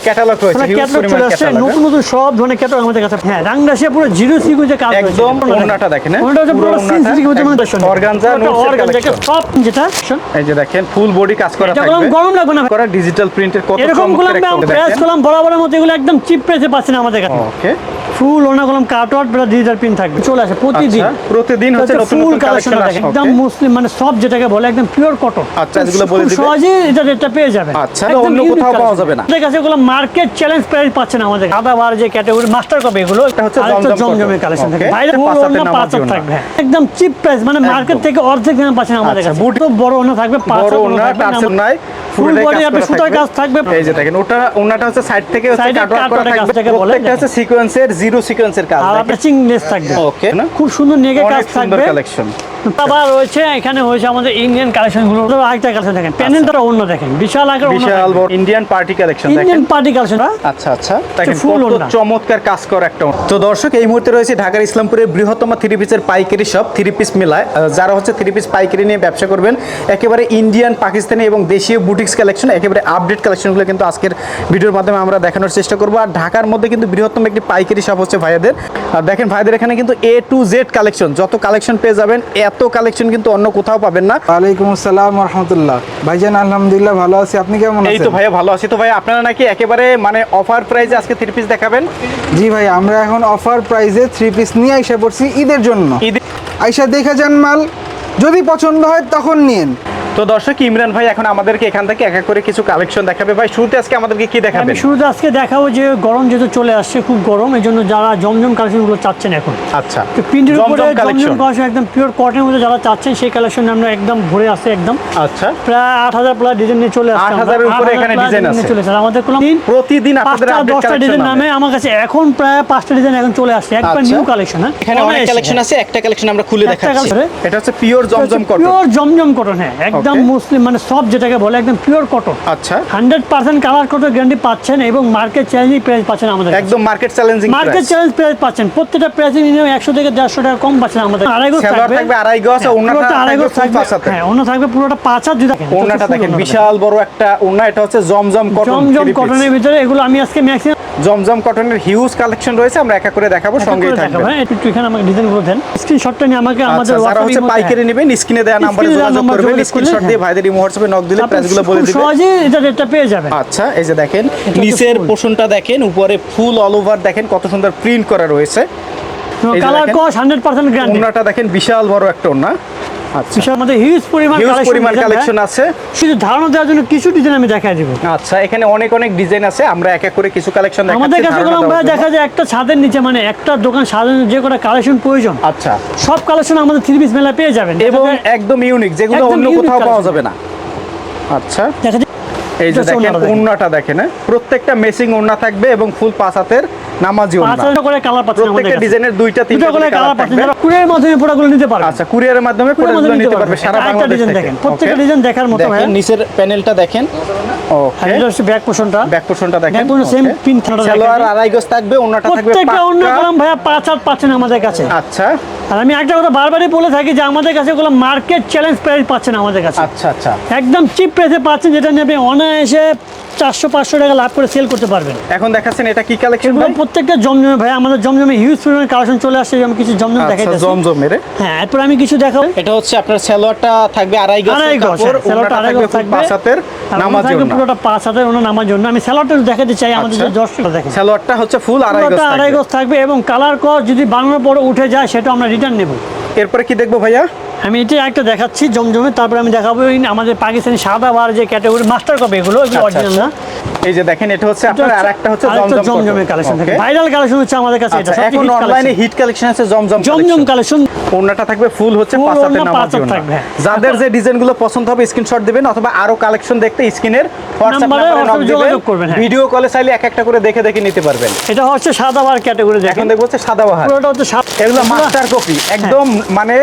Catalogue রয়েছে মানে catalogue চলে আসছে নতুন নতুন সব ধরনের ক্যাটালগ আমাদের কাছে। হ্যাঁ রাংরাশিয়া পুরো জিরো সিকুয়েন্সে কাজ হয়েছে। একদম ওড়নাটা দেখেন, হ্যাঁ? পুরো হচ্ছে মানে। সব যেটা এই যে দেখেন ফুল বডি কাজ করা থাকবে গরম- গরম লাগবে না। করা ডিজিটাল প্রিন্টের কত এরকম চমৎকার গোলাম প্রেস দেখেন। বরাবরের মতো এগুলো একদম চিপ প্রেসে পাচ্ছেন আমাদের কাছে। ওকে ফুল ওনা গোলাম কাটওয়ার্ড প্লাস ডিজিটাল প্রিন্ট থাকবে। চলে আসে প্রতিদিন। আচ্ছা, প্রতিদিন হচ্ছে নতুন ফুল নতুন কালেকশন কালেকশন একদম মুসলিম মানে সব যেটাকে বলে একদম পিওর কটন আচ্ছা, এগুলো বলে? সহজে এটা রেটটা পেয়ে যাবেন। আচ্ছা, অন্য কোথাও পাওয়া যাবে না। আমাদের কাছে এগুলো মার্কেট চ্যালেঞ্জ প্রাইস পাচ্ছেন আমাদের। আদা বার যে ক্যাটাগরি মাস্টার কপি এগুলো এটা হচ্ছে জমজমের কালেকশন থাকে। বাইরে ফুল ওনা পাঁচ থাকবে হ্যাঁ। একদম চিপ প্রাইস মানে মার্কেট থেকে অর্ধেক দামে পাচ্ছেন আমাদের আচ্ছা, কাছে। তো বড় ওনা থাকবে পাঁচ ওনা নাই ফুল বডি আপনি সুতার কাজ থাকবে। এই যে দেখেন ওটা ওনাটা হচ্ছে সাইড থেকে হচ্ছে Side এ করা করা থাকবে। প্রত্যেকটা হচ্ছে সিকোয়েন্সের জিরো সিকোয়েন্সের কাজ। আর থাকবে। ওকে খুব সুন্দর নেগে কাজ থাকবে। কালেকশন আবার রয়েছে এখানে হয়েছে আমাদের ইন্ডিয়ান কালেকশনগুলো আরেকটা কালেকশন দেখেন। প্যানেলটা অন্য দেখেন। বিশাল আকার বিশাল ইন্ডিয়ান পার্টি কালেকশন দেখেন। পার্টি কালেকশন আচ্ছা আচ্ছা। দেখেন কত চমৎকার কাজ করা একটা। তো দর্শক এই মুহূর্তে রয়েছে ঢাকার ইসলামপুরের বৃহত্তম থ্রি পিসের পাইকারি শপ থ্রি পিস মেলায়। যারা হচ্ছে থ্রি পিস পাইকারি নিয়ে ব্যবসা করবেন একেবারে ইন্ডিয়ান পাকিস্তানি এবং দেশীয় বুটিক্স কালেকশন একেবারে আপডেট কালেকশনগুলো কিন্তু আজকের ভিডিওর মাধ্যমে আমরা দেখানোর চেষ্টা করব। আর ঢাকার মধ্যে কিন্তু বৃহত্তম একটি পাইকারি শপ হচ্ছে ভাইয়াদের। আর দেখেন ভাইদের এখানে কিন্তু এ টু জেড কালেকশন যত কালেকশন পেয়ে যাবেন এত কালেকশন কিন্তু অন্য কোথাও পাবেন না। ওয়ালাইকুম আসসালাম রহমতুল্লাহ ভাইজান আলহামদুলিল্লাহ ভালো আছি। আপনি কেমন এই তো ভাইয়া ভালো আছি। তো ভাই আপনারা নাকি একেবারে মানে অফার প্রাইজে আজকে থ্রি পিস দেখাবেন? জি ভাই আমরা এখন অফার প্রাইজে থ্রি পিস নিয়ে আইসা পড়ছি ঈদের জন্য। ঈদে আইসা দেখে যান মাল। যদি পছন্দ হয় তখন নিন তো দর্শক ইমরান ভাই এখন আমাদেরকে এখান থেকে এক এক করে কিছু কালেকশন দেখাবে। ভাই শুরুতে আজকে আমাদেরকে কি আমি দেখাবেন শুরুতে আজকে দেখাবো যে গরম যেহেতু চলে আসছে খুব গরম এই জন্য যারা জমজম কালেকশনগুলো চাচ্ছেন এখন। আচ্ছা। তো প্রিন্টের উপরে জমজম কালেকশন একদম পিওর কটনের মধ্যে যারা চাচ্ছেন সেই কালেকশন আমরা একদম ভরে আছে একদম। আচ্ছা। প্রায় আট হাজার প্লাস ডিজাইন নিয়ে চলে আসছে 8,000 এর উপরে এখানে design আছে। চলে আসছে। আমাদের কোনো প্রতিদিন আপনাদের আপডেট দশটা ডিজাইন নামে। আমার কাছে এখন প্রায় পাঁচটা ডিজাইন এখন চলে আসছে। একবার আচ্ছা। নিউ কালেকশন হ্যাঁ? এখানে অনেক কালেকশন আছে একটা কালেকশন আমরা খুলে দেখাচ্ছি। এটা হচ্ছে pure Zamzam cotton pure Zamzam cotton হ্যাঁ একদম Okay. মুসলিম মানে সব যেটাকে বলে একদম পিওর কটন আচ্ছা। Hundred percent colour cotton guarantee পাচ্ছেন এবং মার্কেট চ্যালেঞ্জিং প্রাইস পাচ্ছেন আমাদের একদম market challenging market challenge price পাচ্ছেন। প্রত্যেকটা প্রাইসে মিনিমাম একশো থেকে দেড়শো টাকা কম পাচ্ছেন আমাদের আড়াই গজ থাকবে। আড়াই গজ হ্যাঁ, পুরোটা আড়াই গজ থাকবে। হ্যাঁ ওনা থাকবে পুরোটা পাঁচ হাত দুই দেখেন। full দেখেন বিশাল বড় একটা ওড়না এটা হচ্ছে জমজম কটন জমজম কটনের ভিতরে এগুলো আমি আজকে ম্যাক্সিমাম জমজম কটনের হিউজ কালেকশন রয়েছে আমরা এক করে দেখাবো সঙ্গেই থাকবেন। হ্যাঁ একটু এখানে আমাকে ডিজাইনগুলো দেন। স্ক্রিনশটটা নিয়ে আমাকে আমাদের আচ্ছা যারা WhatsApp হচ্ছে পাইকারি নেবেন স্ক্রিনে দেওয়া নাম্বারে যোগাযোগ করবেন স্ক্রিনশট দিয়ে। ভাইদের ইমো হোয়াটসঅ্যাপে নক দিলে প্রাইসগুলো বলে খুব সহজে এটা রেটটা পেয়ে যাবেন। আচ্ছা এই যে দেখেন নিচের। পোর্শনটা দেখেন উপরে ফুল অল ওভার দেখেন কত সুন্দর প্রিন্ট করা রয়েছে। কালার কস হান্ড্রেড পার্সেন্ট গ্যারান্টি ওড়নাটা দেখেন বিশাল বড় একটা আচ্ছা বিশাল আমাদের হিউজ পরিমাণ হিউজ পরিমাণ কালেকশন। আছে। শুধু ধারণা দেওয়ার জন্য কিছু ডিজাইন আমি দেখাই দিব। আচ্ছা এখানে অনেক অনেক ডিজাইন আছে। আমরা এক এক করে কিছু কালেকশন আমাদের কাছে কোনো ভাই দেখা যায় একটা ছাদের নিচে মানে একটা দোকান সাজানোর যে কটা কালেকশন প্রয়োজন আচ্ছা। সব কালেকশন আমাদের থ্রি পিস মেলা পেয়ে যাবেন। এবং একদম ইউনিক যেগুলো অন্য কোথাও পাওয়া যাবে না। আচ্ছা। দেখা এই যে দেখেন ওড়নাটা দেখেন। ওড়নাটা দেখেন হ্যাঁ? প্রত্যেকটা মেসিং ওড়না থাকবে এবং ফুল পাঁচ হাতের নামাজি ওড়না। করে কালার পাচ্ছেন প্রত্যেকটা ডিজাইনের দুইটা তিনটা করে কালার পাচ্ছেন থাকবে। যারা কুরিয়ার মাধ্যমে প্রোডাক্টগুলো নিতে পারবেন আচ্ছা কুরিয়ারের মাধ্যমে প্রোডাক্টগুলো নিতে পারবে সারা বাংলাদেশ ডিজাইন থেকে। দেখেন প্রত্যেকটা ডিজাইন দেখার মতো দেখেন ভাই নিচের প্যানেলটা দেখেন। ওকে এটা হচ্ছে ব্যাক পোর্শনটা ব্যাক পোর্শনটা দেখেন পোর্শন সেম পিন থানাটা সালোয়ার আড়াই গজ থাকবে ওড়নাটা থাকবে প্রত্যেকটা অন্য পাক্কা। কলম ভাইয়া পাঁচ হাত পাচ্ছেন আমাদের কাছে। আচ্ছা। আর আমি একটা কথা বারবারই বলে থাকি যে আমাদের কাছে এগুলো মার্কেট চ্যালেঞ্জ প্রাইস পাচ্ছেন আমাদের কাছে। আচ্ছা আচ্ছা। একদম চিপ প্রাইসে পাচ্ছেন যেটা নিয়ে আপনি অনায়াসে চারশো পাঁচশো টাকা লাভ করে সেল করতে পারবেন। এখন দেখাচ্ছেন এটা কি কালেকশন এগুলো প্রত্যেকটা জমজমে ভাই আমাদের জমজমে হিউজ পরিমাণ কালেকশন চলে আসছে আমি কিছু জমজম আচ্ছা দেখাইতেছি। জমজমের হ্যাঁ এরপর আমি কিছু দেখাবো। এটা হচ্ছে আপনার সালোয়ারটা থাকবে আড়াই গজ আড়াই গজ স্যালোটা ওড়নাটা আড়াই থাকবে গজ থাকবে। পাঁচ হাতের আর নামাজ থাকবে পুরোটা পাঁচ হাতের ওনা নামার জন্য আমি স্যালোটা দেখাতে চাই আমাদের আচ্ছা। যে দশটা দেখেন। সালোয়ারটা হচ্ছে ফুল আড়াই গজ আড়াই থাকবে গজ থাকবে এবং কালার কস যদি বানানোর পরে উঠে যায় সেটা আমরা রিটার্ন নেব। এরপরে কি দেখব ভাইয়া? আমি এটা একটা দেখাচ্ছি জমজমে তারপরে আমি দেখাবো আমাদের পাকিস্তানি সাদা বার যে ক্যাটাগরি মাস্টার কপি এগুলো এগুলো আচ্ছা, অরিজিনাল না। এই যে দেখেন এটা হচ্ছে আপনার হচ্ছে আরেকটা জমজম জমজমের কালেকশন থাকে। ভাইরাল কালেকশন হচ্ছে আমাদের কাছে এটা আচ্ছা এখন অনলাইনে হিট কালেকশন আছে জমজম জমজম কালেকশন ওড়নাটা থাকবে ফুল হচ্ছে Full পাঁচ হাতের ওড়না নামাজ পাঁচ হাত ওড়না। থাকবে, হ্যাঁ। যাদের যে ডিজাইনগুলো পছন্দ হবে স্ক্রিনশট দিবেন অথবা আরও কালেকশন দেখতে স্ক্রিনের হোয়াটসঅ্যাপ নাম্বারে যোগাযোগ করবেন, হ্যাঁ। ভিডিও কলে চাইলে এক একটা করে দেখে দেখে নিতে পারবেন। এটা হচ্ছে সাদা বার ক্যাটাগরি এখন দেখব হচ্ছে সাদাবাহার পুরোটা হচ্ছে এগুলো মাস্টার কপি একদম মানে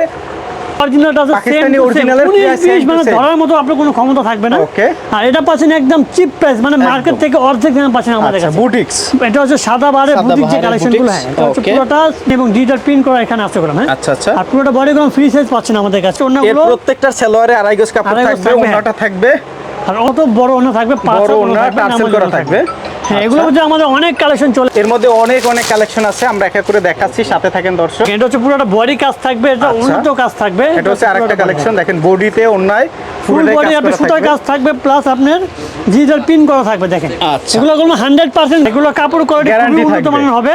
অরিজিনালটা আছে পাকিস্তানি সেম original এর উনিশ price বিশ same to মানে ধরার মতো আপনার কোনো ক্ষমতা থাকবে না। Okay. আর এটা পাচ্ছেন একদম চিপ প্রাইস মানে মার্কেট থেকে অর্ধেক দামে পাচ্ছেন আমাদের আচ্ছা কাছে। বুটিক্স এটা হচ্ছে সাদা বারে বুটিক যে বাহারের হ্যাঁ এটা হচ্ছে পুরোটা এবং ডিজিটাল প্রিন্ট করা এখানে আছে ওগুলো হ্যাঁ। আচ্ছা আচ্ছা। আর পুরোটা বডি কোনো ফ্রি সাইজ পাচ্ছেন আমাদের কাছে। অন্যগুলো প্রত্যেকটার সালোয়ারে আড়াই গজ কাপড় থাকবে থাকবে, হ্যাঁ। থাকবে। আর অত বড় ওনা থাকবে পাঁচ টার্সেল করা থাকবে। হ্যাঁ এগুলো আচ্ছা। মধ্যে আমাদের অনেক কালেকশন চলে। এর মধ্যে অনেক অনেক কালেকশন আছে আমরা এক এক করে দেখাচ্ছি সাথে থাকেন দর্শক। এটা হচ্ছে পুরোটা বডি কাজ থাকবে এটা আচ্ছা। উন্নত কাজ থাকবে। এটা হচ্ছে আরেকটা কালেকশন দেখেন বডিতে অন্যায় ফুল বডি আপনার সুতার কাজ থাকবে। প্লাস আপনার ডিজিটাল পিন করা থাকবে দেখেন। আচ্ছা। এগুলো কোনো হান্ড্রেড পার্সেন্ট এগুলো কাপড় কোয়ালিটি উন্নত মানের হবে।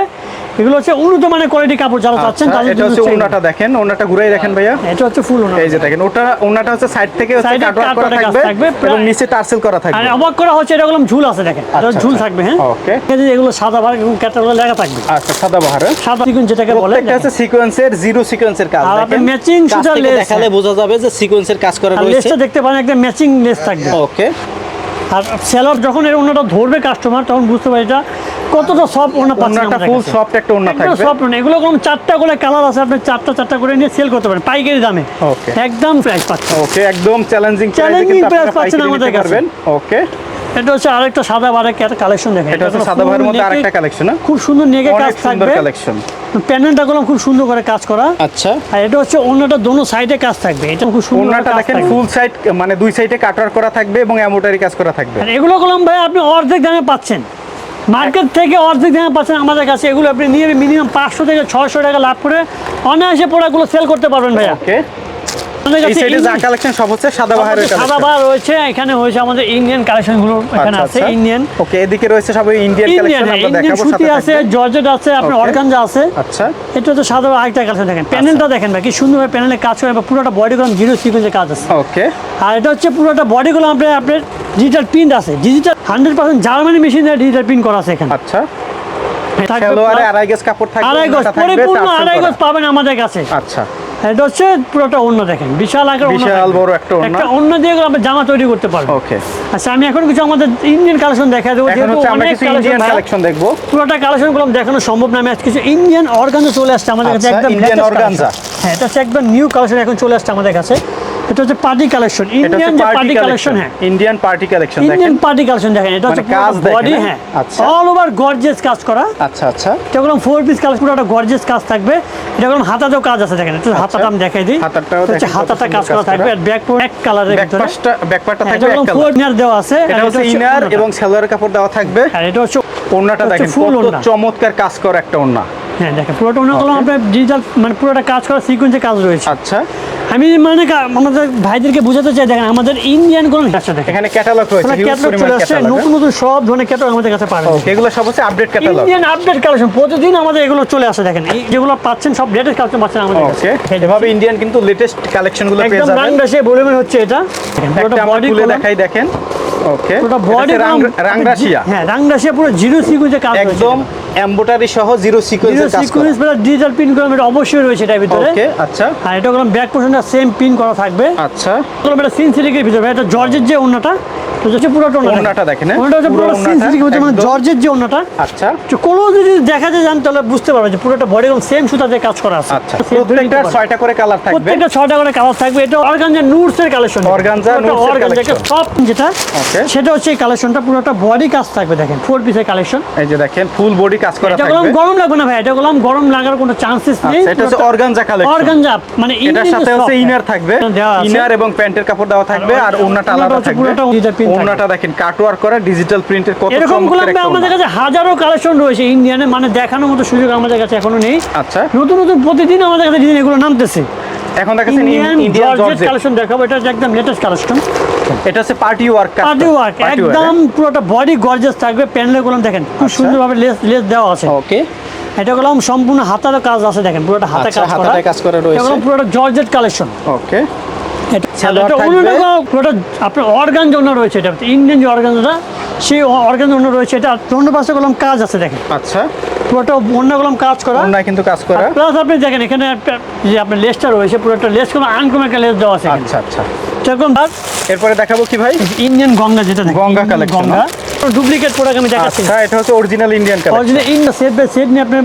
এগুলো হচ্ছে উন্নত মানের কোয়ালিটি কাপড় যারা চাচ্ছেন আচ্ছা, তাদের এটা জন্য হচ্ছে ওনাটা দেখেন ওনাটা ঘুরাই দেখেন ভাইয়া। এটা হচ্ছে ফুল ওনা এই যে দেখেন ওটা ওনাটা হচ্ছে সাইড থেকে হচ্ছে Side এ কাটওয়ার্ক করা কাজ থাকবে এবং নিচে টার্সেল করা আর থাকবে অবাক করা হচ্ছে এটা কোনো ঝুল আছে দেখেন। এটা আচ্ছা, ঝুল আচ্ছা। থাকবে হ্যাঁ? ওকে। এই যে এগুলো সাদা ভাগ এবং ক্যাটালগে লেখা থাকবে। আচ্ছা সাদা বাহারে সাদা দ্বিগুণ যেটাকে বলে প্রত্যেকটা হচ্ছে সিকোয়েন্সের জিরো সিকোয়েন্সের কাজ আর আপনি সুতার থেকে লেস, দেখালে হ্যাঁ। বোঝা যাবে যে সিকোয়েন্সের কাজ করা আর রয়েছে। লেসটা দেখতে পারেন একটা ম্যাচিং লেস থাকবে। ওকে আর সেলর যখন এর অন্যটা ধরবে কাস্টমার তখন বুঝতে পারে এটা কতটা সফট ওনা পাচ্ছে ওনাটা ফুল সফট একটা ওনা থাকবে। সফট ওনা এগুলো কোনো চারটা করে কালার আছে আপনি চারটা চারটা করে নিয়ে সেল করতে পারেন। পাইকারি দামে। Okay. একদম প্রাইস পাচ্ছে ওকে একদম চ্যালেঞ্জিং Challenging price পাচ্ছেন আমাদের কাছে। ওকে এটা হচ্ছে আরেকটা সাদা বারে কালেকশন দেখেন। এটা হচ্ছে সাদা ভাইয়ের মধ্যে আরেকটা কালেকশন খুব সুন্দর নেকে কাজ থাকবে। কালেকশন প্যানেলটা গুলো খুব সুন্দর করে কাজ করা। আচ্ছা। আর এটা হচ্ছে অন্যটা দোনো সাইডে কাজ থাকবে। এটা খুব সুন্দর ওনাটা দেখেন ফুল সাইড মানে দুই সাইডে কাটার করা থাকবে এবং এমোটারি কাজ করা থাকবে। এগুলো কলম ভাই আপনি অর্ধেক দামে পাচ্ছেন। মার্কেট থেকে অর্ধেক দামে পাচ্ছেন আমাদের কাছে এগুলো আপনি নিয়ে মিনিমাম পাঁচশো থেকে ছয়শো টাকা লাভ করে অনায়াসে প্রোডাক্টগুলো সেল করতে পারবেন ভাইয়া। ওকে আমাদের এই কাছে যা কালেকশন সব হচ্ছে সাদা বাহারের সাদা কালেকশন রয়েছে এখানে হয়েছে আমাদের ইন্ডিয়ান কালেকশনগুলো এখানে আছে ইন্ডিয়ান ওকে এদিকে রয়েছে সব ইন্ডিয়ান ইন্ডিয়ান কালেকশন আমরা দেখাবো সাথে আছে জর্জেট আছে আপনার অর্গানজা আছে আচ্ছা। এটা হচ্ছে সাদা আরেকটা কালেকশন দেখেন। প্যানেলটা দেখেন ভাই কি সুন্দরভাবে প্যানেলে কাজ করে বা পুরোটা বডিগুলো জিরো সিকোয়েন্সের কাজ আছে। ওকে। আর এটা হচ্ছে পুরোটা বডিগুলো আপনার আপনার ডিজিটাল প্রিন্ট আছে। ডিজিটাল হান্ড্রেড পার্সেন্ট জার্মানি মেশিনে ডিজিটাল প্রিন্ট করা আছে এখানে। আচ্ছা। আড়াই গজ কাপড় থাকবে আড়াই গজ পরিপূর্ণ আড়াই গজ পাবেন আমাদের কাছে। আচ্ছা। এটা হচ্ছে পুরোটা অন্য দেখেন। বিশাল আকার বিশাল বড় একটা অন্য একটা অন্য দিয়ে আমরা জামা তৈরি করতে পারব। ওকে আচ্ছা আমি এখন কিছু আমাদের ইন্ডিয়ান কালেকশন দেখা দেবো যেহেতু অনেক ইন্ডিয়ান কালেকশন দেখব। পুরোটা কালেকশনগুলো দেখানো সম্ভব না আমি আজ কিছু ইন্ডিয়ান অর্গানজা চলে আসছে আমাদের কাছে আচ্ছা, একদম ইন্ডিয়ান অর্গানজা হ্যাঁ এটা হচ্ছে একদম নিউ কালেকশন এখন চলে আসছে আমাদের কাছে। এটা হচ্ছে পার্টি কালেকশন ইন্ডিয়ান যে পার্টি কালেকশন হ্যাঁ। Indian party collection Indian party collection দেখেন এটা হচ্ছে মানে বডি হ্যাঁ? হ্যাঁ। আচ্ছা। অল ওভার গর্জিয়াস কাজ করা। আচ্ছা আচ্ছা। এটা কোনো ফোর পিস কাজ একটা গর্জিয়াস কাজ থাকবে। এটা কোনো হাতাতেও কাজ আছে দেখেন একটু হাতাটা আমি দেখাই দিই। আচ্ছা। হাতাটাও হচ্ছে হাতাটা কাজ করা। থাকবে আর ব্যাক এক কালারের ভিতরে। হ্যাঁ, থাকবে এক কালার ফোর নিয়ার দেওয়া আছে এটা হচ্ছে ইনার। এবং সালোয়ারের কাপড় দেওয়া থাকবে। আর এটা হচ্ছে হচ্ছে দেখেন কত চমৎকার কাজ করা একটা ওড়না। হ্যাঁ দেখেন পুরোটা অন্য কলম আপনার ডিজিটাল মানে পুরোটা কাজ করা সিকোয়েন্সে কাজ রয়েছে। আচ্ছা। আমি মানে আমাদের ভাইদেরকে বোঝাতে চাই দেখেন আমাদের ইন্ডিয়ান কোন ব্যবসা দেখেন। এখানে ক্যাটালগ রয়েছে ক্যাটালগ চলে আসছে নতুন নতুন সব ধরনের ক্যাটালগ আমাদের কাছে পাবেন। এগুলো সব হচ্ছে update catalogue Indian update collection প্রতিদিন আমাদের এগুলো চলে আসে দেখেন। এই যেগুলো পাচ্ছেন সব লেটেস্ট কালেকশন পাচ্ছেন আমাদের কাছে। এভাবে ইন্ডিয়ান কিন্তু লেটেস্ট কালেকশনগুলো পেয়ে যাবেন একদম রাং যাবেন। বেশে বলে হচ্ছে এটা। একটা বডি খুলে দেখাই দেখেন। ওকে পুরো বডি রাংরাশিয়া হ্যাঁ রাংরাশিয়া পুরো জিরো সিকুয়েন্সে কাজ একদম এমবোটারি সহ জিরো সিকোয়েন্স কাজ সিকুয়েন্স ডিজিটাল পিন করা এটা অবশ্যই রয়েছে এটার ভিতরে। ওকে আচ্ছা। আর এটা কোনো ব্যাক পোর্শনটা সেম পিন করা থাকবে। আচ্ছা। এটা সিনথেটিকের ভিতরে এটা জর্জের যে ওন্নাটা এটা হচ্ছে পুরোটা ওন্নাটা দেখেন, হ্যাঁ? হচ্ছে পুরো পুরো ওড়নাটা মানে জর্জের যে ওন্নাটা আচ্ছা। কোনো যদি দেখা যায় যান তাহলে বুঝতে পারবে যে পুরোটা বডি এবং সেম সুতা কাজ করা আছে। আচ্ছা করে কালার থাকবে। প্রত্যেকটা ছয়টা করে কালার থাকবে। এটা অর্গানজা নুটসের কালেকশন Organza Nudes এর সব যেটা সেটা হচ্ছে এই কালেকশনটা পুরোটা বডি কাজ থাকবে দেখেন ফোর পিসের কালেকশন এই যে দেখেন ফুল বডি কাজ করা এটা গরম লাগবে না ভাই? এটা গরম গরম লাগার কোনো চান্সেস নেই। আচ্ছা এটা হচ্ছে অর্গানজা কালেকশন অর্গানজা মানে এটার সাথে হচ্ছে ইনার থাকবে। ইনার এবং প্যান্টের কাপড় দেওয়া থাকবে আর আলাদা থাকবে। থাকবে। দেখেন কাটওয়ার্ক করা ডিজিটাল প্রিন্টের কত এরকমগুলো চমৎকার আমাদের কাছে হাজারো কালেকশন রয়েছে ইন্ডিয়ানে মানে দেখানোর মতো সুযোগ আমাদের কাছে এখনও নেই। আচ্ছা। নতুন নতুন প্রতিদিন আমাদের কাছে ডিজাইন এগুলো নামতেছে। এখন দেখাচ্ছেন ইন্ডিয়ান জর্জেট কালেকশন দেখাবো এটা হচ্ছে একদম লেটেস্ট কালেকশন এটা হচ্ছে পার্টি ওয়ার্ক পার্টি ওয়ার্ক একদম পুরোটা বডি গর্জিয়াস থাকবে প্যানেলেরগুলো দেখেন খুব আচ্ছা। সুন্দরভাবে লেস লেস দেওয়া আছে। ওকে এটা গুলো সম্পূর্ণ হাতারও কাজ আছে দেখেন পুরোটা হাতে আচ্ছা, কাজ করা। হাতাতে কাজ করা রয়েছে। পুরোটা জর্জেট কালেকশন ওকে আপনার অর্গান জন্য রয়েছে এটা ইন্ডিয়ান যে অর্গানটা সেই অর্গান জন্য রয়েছে এটা অন্য পাশে কলম কাজ আছে দেখেন। আচ্ছা। পুরোটা অন্য কলম কাজ করা। কিন্তু কাজ করা। প্লাস আপনি দেখেন এখানে একটা যে আপনার লেসটা রয়েছে পুরোটা লেস কোনো আনকম একটা লেস দেওয়া আছে আচ্ছা আচ্ছা। সেরকম এরপরে দেখাবো কি ভাই? ইন্ডিয়ান গঙ্গা যেটা গঙ্গা গঙ্গা। ডুপ্লিকেট প্রোডাক্ট আমি দেখাচ্ছি আচ্ছা এটা হচ্ছে original Indian original set by set নিয়ে আপনি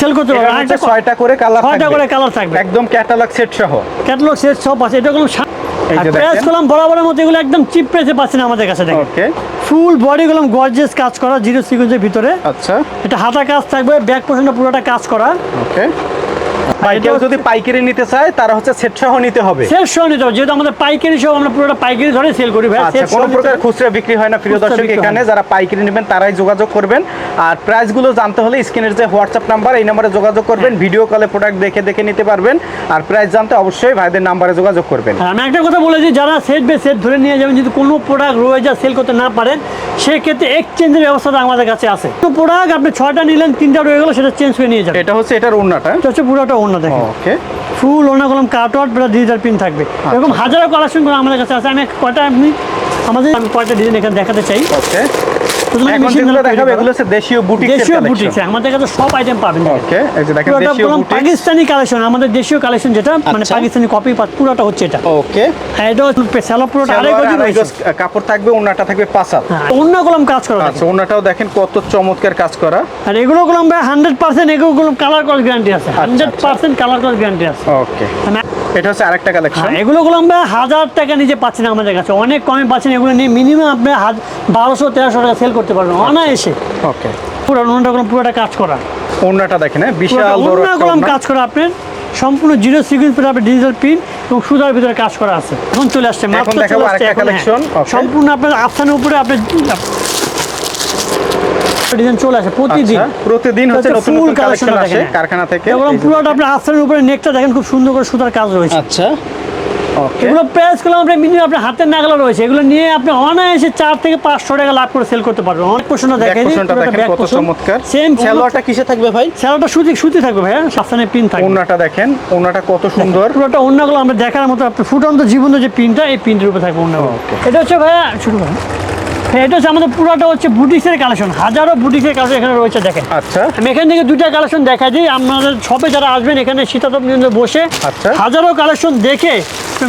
সেল করতে পারবেন। এটা আরেকটা ছয়টা করে কালার ছয়টা করে কালার থাকবে। একদম ক্যাটালগ সেট সহ। ক্যাটালগ সেট আছে। এটা কোনো করলাম। বরাবরের মতো এগুলো একদম চিপ পাচ্ছেন আমাদের কাছে দেখেন। ওকে ফুল বডি গর্জিয়াস কাজ করা জিরো সিকুয়েন্সের ভিতরে। আচ্ছা। এটা হাতা কাজ থাকবে ব্যাক পোর্শনটা পুরোটা কাজ করা। ওকে ভাই কেউ যদি পাইকারি নিতে চায় তারা হচ্ছে সেট সহ নিতে হবে। সেল সহ নিতে হবে। যেহেতু আমাদের পাইকারি সহ আমরা পুরোটা পাইকারি ধরে সেল করি ভাই আচ্ছা কোনো প্রকার খুচরা বিক্রি হয় না প্রিয় দর্শক এখানে। যারা পাইকারি নেবেন তারাই যোগাযোগ করবেন। আর প্রাইসগুলো জানতে হলে স্ক্রিনের যে হোয়াটসঅ্যাপ নাম্বার এই নাম্বারে যোগাযোগ করবেন হ্যাঁ। ভিডিও কলে প্রোডাক্ট দেখে দেখে নিতে পারবেন। আর প্রাইস জানতে অবশ্যই ভাইদের নাম্বারে যোগাযোগ করবেন। আমি একটা কথা বলেছি যারা সেট বে সেট ধরে নিয়ে যাবেন যদি কোনো প্রোডাক্ট রয়ে যায় সেল করতে না পারেন সেক্ষেত্রে এক্সচেঞ্জের ব্যবস্থাটা আমাদের কাছে আছে। কোনো প্রোডাক্ট আপনি ছয়টা নিলেন তিনটা রয়ে গেলো সেটা চেঞ্জ করে নিয়ে যাবেন। এটা হচ্ছে এটার ওন্নাটা এটা হচ্ছে পুরোটা অন্য দেখেন। ওকে। ফুল ওনা কলম কাটওয়ার্ড প্লাস ডিজিটাল পিন থাকবে। এরকম হাজারো কালেকশন আমাদের কাছে আছে। আমি কয়টা আপনি আমাদের আমি কয়টা ডিজাইন এখানে দেখাতে চাই। ওকে। এখন যেগুলো দেখাবে এগুলো হচ্ছে দেশীয় বুটিক দেশীয় বুটিক আমাদের কাছে সব আইটেম পাবেন। ওকে এই যে দেখেন দেশীয় বুটিক পাকিস্তানি কালেকশন আমাদের দেশীয় কালেকশন যেটা মানে। পাকিস্তানি কপি পুরোটা হচ্ছে এটা। ওকে এটা হচ্ছে পুরোটা আড়াই সালোয়ার গজি আড়াই রয়েছে। গজ কাপড় থাকবে ওন্নাটা থাকবে পাঁচাল কলম কাজ করা। আচ্ছা ওন্নাটাও দেখেন কত চমৎকার কাজ করা। আর এগুলো কলম ভাই হান্ড্রেড পার্সেন্ট এগুলো কলম কালার করার গ্যারান্টি আছে। হান্ড্রেড আচ্ছা। পার্সেন্ট কালার করার গ্যারান্টি আছে। ওকে আমি- এটা হচ্ছে আরেকটা কালেকশন হ্যাঁ, এগুলো কলম ভাই হাজার টাকা নিজে পাচ্ছেন আমাদের কাছে। অনেক কমে পাচ্ছেন এগুলো নিয়ে মিনিমাম আপনি বারোশো তেরোশো টাকা সেল করতে পারবেন অনায়াসে। ওকে পুরো অন্য কলম পুরোটা কাজ করা। ওন্নাটা দেখেন হ্যাঁ বিশাল বড় কলম কাজ করা আপনার। সম্পূর্ণ জিরো সিকুয়েন্স আপনি ডিজিটাল পিন এবং সুতার ভিতরে কাজ করা আছে। এখন চলে আসছে মাত্র চলে আসছে হ্যাঁ। সম্পূর্ণ আপনার আফসানের উপরে আপনি ডিজাইন চলে আসে প্রতিদিন। আচ্ছা, প্রতিদিন হচ্ছে নতুন ফুল কালেকশন আসে কারখানা থেকে। এবং পুরোটা আপনার উপরে নেকটা দেখেন খুব সুন্দর করে সুতার কাজ রয়েছে। আচ্ছা এগুলো প্রাইসগুলো আপনি মিনিমাম আপনার হাতের নাগালা রয়েছে। এগুলো নিয়ে আপনি অনায়াসে চার থেকে পাঁচশো টাকা লাভ করে সেল করতে পারবেন। অনেক পোষণটা দেখেন কত চমৎকার। সেম সালোয়ারটা কিসে থাকবে ভাই? স্যালোটা সুতি সুতি থাকবে সাফসানের পিন থাকবে। ওন্নাটা দেখেন কত সুন্দর। পুরোটা আমরা দেখার মতো আপনি ফুটন্ত জীবন্ত যে পিনটা এই পিনটার উপরে থাকবে অন্য এটা হচ্ছে ভাইয়া শুরু করেন। হ্যাঁ, এটা হচ্ছে আমাদের পুরোটা হচ্ছে বুটিক্সের কালেকশন। হাজারো বুটিক্সের কালেকশন এখানে রয়েছে দেখেন। আচ্ছা। আমি এখান থেকে দুইটা কালেকশন দেখা দিই। শপে যারা আসবেন এখানে শীতাতপ বসে আচ্ছা। হাজারো কালেকশন দেখে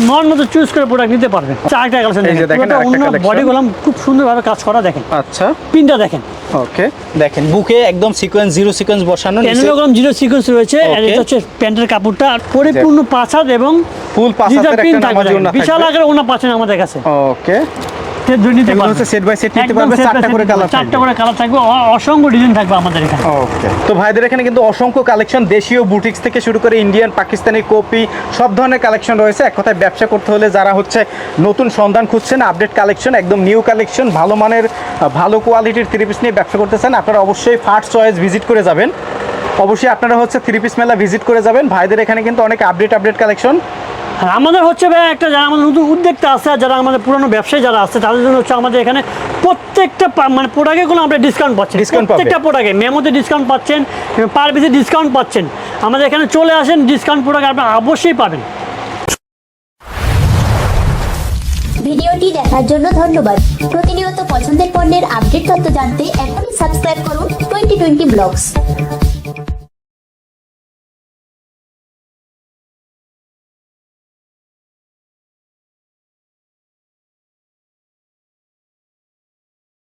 মন মতো চুজ করে প্রোডাক্ট নিতে পারবেন। চারটা কালেকশন দেখেন। অন্য বডি গোলাম খুব সুন্দরভাবে কাজ করা দেখেন। আচ্ছা। পিনটা দেখেন। ওকে দেখেন বুকে একদম সিকোয়েন্স জিরো সিকোয়েন্স বসানো জিরো সিকোয়েন্স রয়েছে। আর এটা হচ্ছে প্যান্টের কাপড়টা। আর পরিপূর্ণ হাত এবং ফুল একটা বিশাল আকারে ওনা পাচ্ছেন আমাদের কাছে। ওকে। সে দুই নিতে পারবে। হচ্ছে set by set নিতে পারবে, চারটা করে পারবে। চারটা করে কালার থাকবে অসংখ্য ডিজাইন থাকবে আমাদের এখানে। ওকে তো ভাইদের এখানে কিন্তু অসংখ্য কালেকশন দেশীয় বুটিক্স থেকে শুরু করে ইন্ডিয়ান পাকিস্তানি কপি সব ধরনের কালেকশন রয়েছে। এক কথায় ব্যবসা করতে হলে যারা হচ্ছে নতুন সন্ধান খুঁজছেন আপডেট কালেকশন একদম নিউ কালেকশন ভালো মানের ভালো কোয়ালিটির থ্রি পিস নিয়ে ব্যবসা করতেছেন আপনারা অবশ্যই ফার্স্ট চয়েস ভিজিট করে যাবেন। অবশ্যই আপনারা হচ্ছে থ্রি পিস মেলা ভিজিট করে যাবেন। ভাইদের এখানে কিন্তু অনেক আপডেট আপডেট কালেকশন আর আমাদের হচ্ছে ভাই একটা যারা আমাদের নতুন উদ্যোক্তা আছে আর যারা আমাদের পুরনো ব্যবসায়ী যারা আছে তাদের জন্য হচ্ছে আমাদের এখানে প্রত্যেকটা মানে প্রোডাক্টগুলো আমরা ডিসকাউন্ট পাচ্ছেন। ডিসকাউন্ট প্রত্যেকটা প্রোডাক্টে মেমোতে ডিসকাউন্ট পাচ্ছেন পার পিসে ডিসকাউন্ট পাচ্ছেন। আমাদের এখানে চলে আসেন ডিসকাউন্ট প্রোডাক্ট আপনি অবশ্যই পাবেন। ভিডিওটি দেখার জন্য ধন্যবাদ। প্রতিনিয়ত পছন্দের পণ্যের আপডেট তথ্য জানতে এখনই সাবস্ক্রাইব করুন টোয়েন্টি টোয়েন্টি ব্লগস